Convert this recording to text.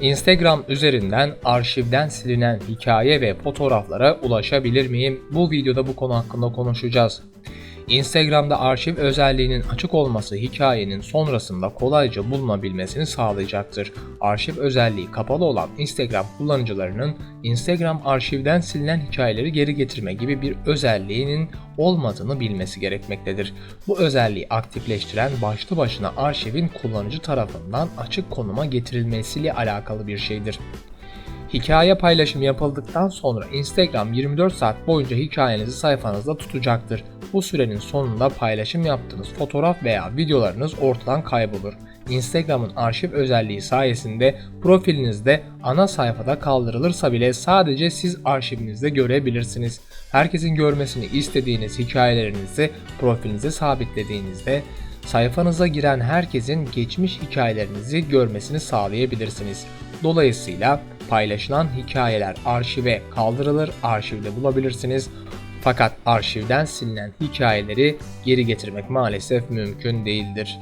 Instagram üzerinden arşivden silinen hikaye ve fotoğraflara ulaşabilir miyim? Bu videoda bu konu hakkında konuşacağız. Instagram'da arşiv özelliğinin açık olması hikayenin sonrasında kolayca bulunabilmesini sağlayacaktır. Arşiv özelliği kapalı olan Instagram kullanıcılarının Instagram arşivden silinen hikayeleri geri getirme gibi bir özelliğinin olmadığını bilmesi gerekmektedir. Bu özelliği aktifleştiren başlı başına arşivin kullanıcı tarafından açık konuma getirilmesiyle alakalı bir şeydir. Hikaye paylaşım yapıldıktan sonra Instagram 24 saat boyunca hikayenizi sayfanızda tutacaktır. Bu sürenin sonunda paylaşım yaptığınız fotoğraf veya videolarınız ortadan kaybolur. Instagram'ın arşiv özelliği sayesinde profilinizde ana sayfada kaldırılırsa bile sadece siz arşivinizde görebilirsiniz. Herkesin görmesini istediğiniz hikayelerinizi profilinize sabitlediğinizde sayfanıza giren herkesin geçmiş hikayelerinizi görmesini sağlayabilirsiniz. Dolayısıyla paylaşılan hikayeler arşive kaldırılır, arşivde bulabilirsiniz. Fakat arşivden silinen hikayeleri geri getirmek maalesef mümkün değildir.